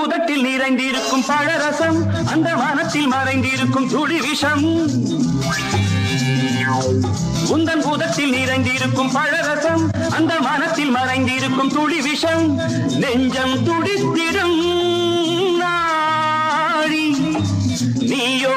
பூதத்தில் நிறைந்திருக்கும் பழரசம் அந்த வானத்தில் மறைந்திருக்கும் துளி விஷம். உந்தன் பூதத்தில் நிறைந்திருக்கும் பழரசம் அந்த மனத்தில் மறைந்திருக்கும் துளி விஷம். நெஞ்சம் துடித்திடும் நாடி நீயோ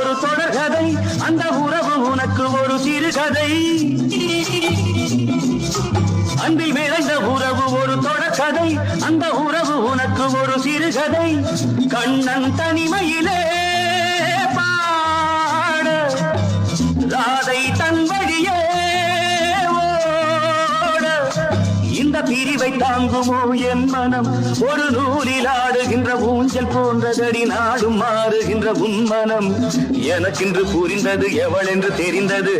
ஒரு தொடர் கதை. அந்த உறவு உனக்கு ஒரு சிறுகதை. அன்பில் விளைந்த உறவு ஒரு தொடர்கதை அந்த உறவு உனக்கு ஒரு சிறுகதை. கண்ணன் தனிமையிலே தாங்குமோ என் மனம்? ஒரு நூலில் ஆடுகின்ற ஊஞ்சல் போன்றதடி நாடும் மாறுகின்ற உன் மனம். எனக்கென்று புரிந்தது எவள் என்று தெரிந்தது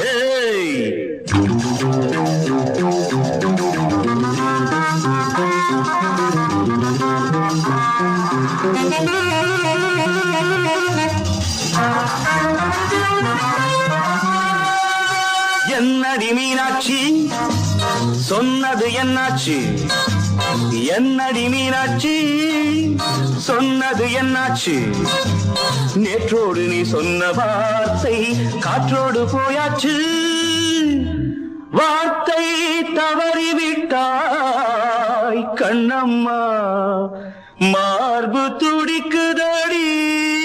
என்னடி மீனாட்சி? சொன்னது என்னாச்சு? என்னடி மீனாட்சி? சொன்னது என்னாச்சு? நேற்றோடு நீ சொன்ன வார்த்தை காற்றோடு போயாச்சு. வார்த்தை தவறிவிட்டாய் கண்ணம்மா. மார்பு துடிக்குதடி.